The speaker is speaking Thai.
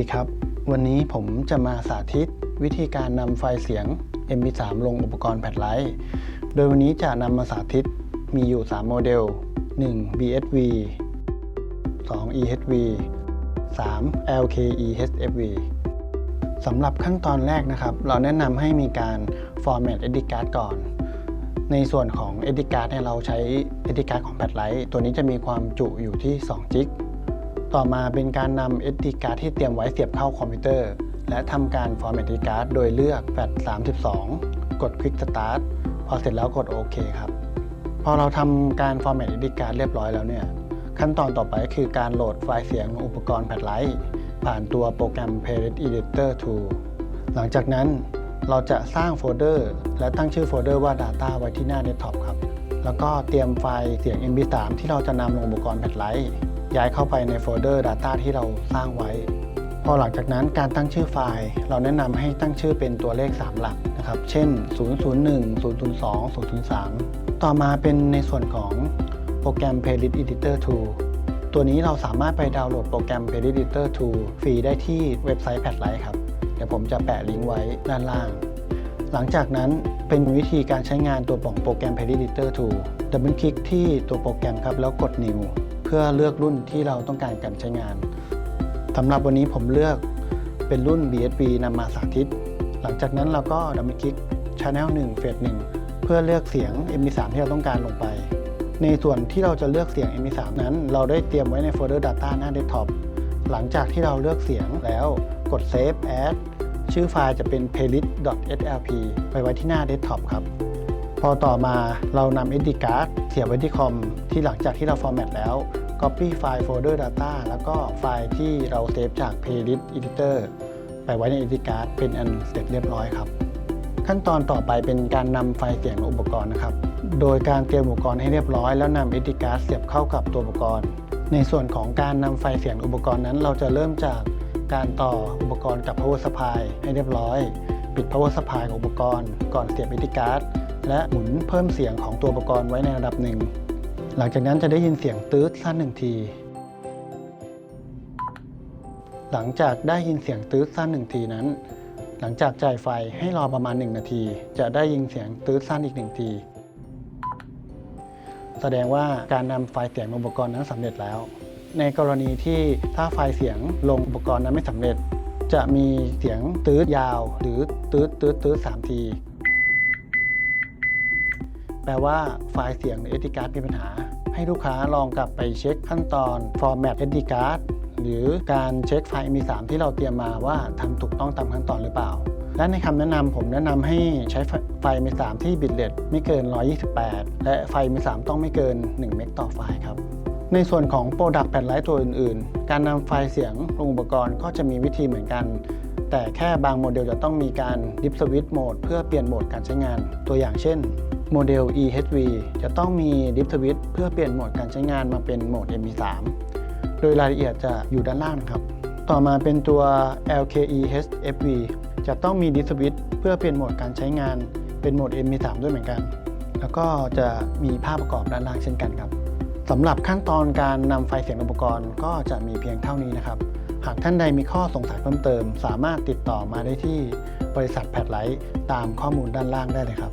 ดีครับ วันนี้ผมจะมาสาธิตวิธีการนำไฟล์เสียง MP3 ลงอุปกรณ์แผ่นไลท์ โดยวันนี้จะนำมาสาธิตมีอยู่ 3 โมเดล 1 BSV 2 EHV 3 LKEHFV สำหรับขั้นตอนแรกนะครับ เราแนะนำให้มีการ format SD card ก่อน ในส่วนของ SD card เนี่ยเราใช้ SD card ของแพดไลท์ตัวนี้จะมีความจุอยู่ที่2จิก ต่อมาเป็นการนำ SD card ที่เตรียมไว้เสียบเข้าคอมพิวเตอร์ และทำการ format SD card โดยเลือกแฟลช32 กด Quick Start พอเสร็จแล้วกดโอเคครับ พอเราทำการ format SD card เรียบร้อยแล้วเนี่ย ขั้นตอนต่อไปคือการโหลดไฟล์เสียงลงอุปกรณ์แพดไลท์ผ่านตัวโปรแกรม Playlist Editor 2 หลังจากนั้นเราจะสร้างโฟลเดอร์ และตั้งชื่อโฟลเดอร์ว่า Data ไว้ที่หน้าเดสก์ท็อปครับ แล้วก็เตรียมไฟล์เสียง MP3 ที่เราจะนำลงอุปกรณ์แพดไลท์ ย้ายเข้าไปในโฟลเดอร์ Data ที่เราสร้างไว้ พอหลังจากนั้นการตั้งชื่อไฟล์ เราแนะนำให้ตั้งชื่อเป็นตัวเลข 3 หลักนะครับ เช่น 001 002 003 ต่อมาเป็นในส่วนของโปรแกรม Playlist Editor 2 ตัวนี้เราสามารถไปดาวน์โหลดโปรแกรม Playlist Editor 2 ฟรีได้ที่เว็บไซต์แพดไลท์ครับ เดี๋ยวผมจะแปะลิงก์ไว้ด้านล่าง หลังจากนั้นเป็นวิธีการใช้งานตัวของโปรแกรม Playlist Editor 2 ดับเบิลคลิกที่ตัวโปรแกรมครับแล้วกด New เพื่อเลือกรุ่นที่เราต้องการการใช้งานสำหรับวันนี้ผมเลือกเป็นรุ่น BSB นำมาสาธิต หลังจากนั้นเราก็ดับเบิลคลิก Channel 1 Phase 1 เพื่อเลือกเสียง MP3 ที่เราต้องการลงไป ในส่วนที่เราจะเลือกเสียง MP3 นั้น เราได้เตรียมไว้ในโฟลเดอร์ Data หน้าเดสก์ท็อปหลังจากที่เราเลือกเสียงแล้วกด Save As ชื่อไฟล์จะเป็น playlist.slp ไปไว้ที่หน้าเดสก์ท็อปครับ อต่อมาเรานำ SD card เสียบไว้ที่คอมที่หลังจากที่เรา format แล้ว copy ไฟล์ folder data แล้วก็ไฟล์ที่เราเซฟจาก playlist editor ไปไว้ใน SD card เป็นอันเสร็จเรียบร้อยครับ ขั้นตอนต่อไปเป็นการนำไฟล์เสียงอุปกรณ์นะครับ โดยการเตรียมอุปกรณ์ให้เรียบร้อยแล้วนำ SD card เสียบเข้ากับตัวอุปกรณ์ ในส่วนของการนำไฟล์เสียงอุปกรณ์นั้น เราจะเริ่มจากการต่ออุปกรณ์กับ power supply ให้เรียบร้อย ปิด power supply ของอุปกรณ์ ก่อนเสียบ SD card และหมุนเพิ่มเสียงของตัวอุปกรณ์ไว้ในระดับหนึ่ง หลังจากนั้นจะได้ยินเสียงตื๊ดสั้นหนึ่งที หลังจากได้ยินเสียงตื๊ดสั้นหนึ่งทีนั้น หลังจากจ่ายไฟให้รอประมาณ 1 นาที จะได้ยินเสียงตื๊ดสั้นอีกหนึ่งที แสดงว่าการนำไฟเสียงอุปกรณ์นั้นสำเร็จแล้ว ในกรณีที่ถ้าไฟเสียงลงอุปกรณ์นั้นไม่สำเร็จ จะมีเสียงตื๊ดยาว หรือตื๊ดตื๊ดตื๊ดสามที แปลว่าไฟล์เสียงใน SD card มีปัญหา ให้ลูกค้าลองกลับไปเช็คขั้นตอน format SD card หรือการเช็คไฟล์ MP3 ที่เราเตรียมมาว่าทำถูกต้องตามขั้นตอนหรือเปล่า และในคำแนะนำผมแนะนำให้ใช้ไฟล์ MP3 ที่บิตเรทไม่เกิน 128 และไฟล์ MP3 ต้องไม่เกิน 1 เมกต่อไฟล์ครับในส่วนของโปรดักต์แผ่นไลท์ตัวอื่นๆ การนำไฟล์เสียงลงอุปกรณ์ก็จะมีวิธีเหมือนกัน แต่แค่บางโมเดลจะต้องมีการดิฟสวิตโหมดเพื่อเปลี่ยนโหมดการใช้งาน ตัวอย่างเช่น โมเดล EHV จะต้องมีดิฟสวิตเพื่อเปลี่ยนโหมดการใช้งานมาเป็นโหมด MP3 โดยรายละเอียดจะอยู่ด้านล่างนะครับ ต่อมาเป็นตัว LKEHFV จะต้องมีดิฟสวิตเพื่อเปลี่ยนโหมดการใช้งานเป็นโหมด MP3 ด้วยเหมือนกัน แล้วก็จะมีภาพประกอบด้านล่างเช่นกันครับสำหรับขั้นตอนการนำไฟล์เสียงอุปกรณ์ก็จะมีเพียงเท่านี้นะครับ หากท่านใดมีข้อสงสัยเพิ่มเติม สามารถติดต่อมาได้ที่บริษัทแพดไลท์ตามข้อมูลด้านล่างได้เลยครับ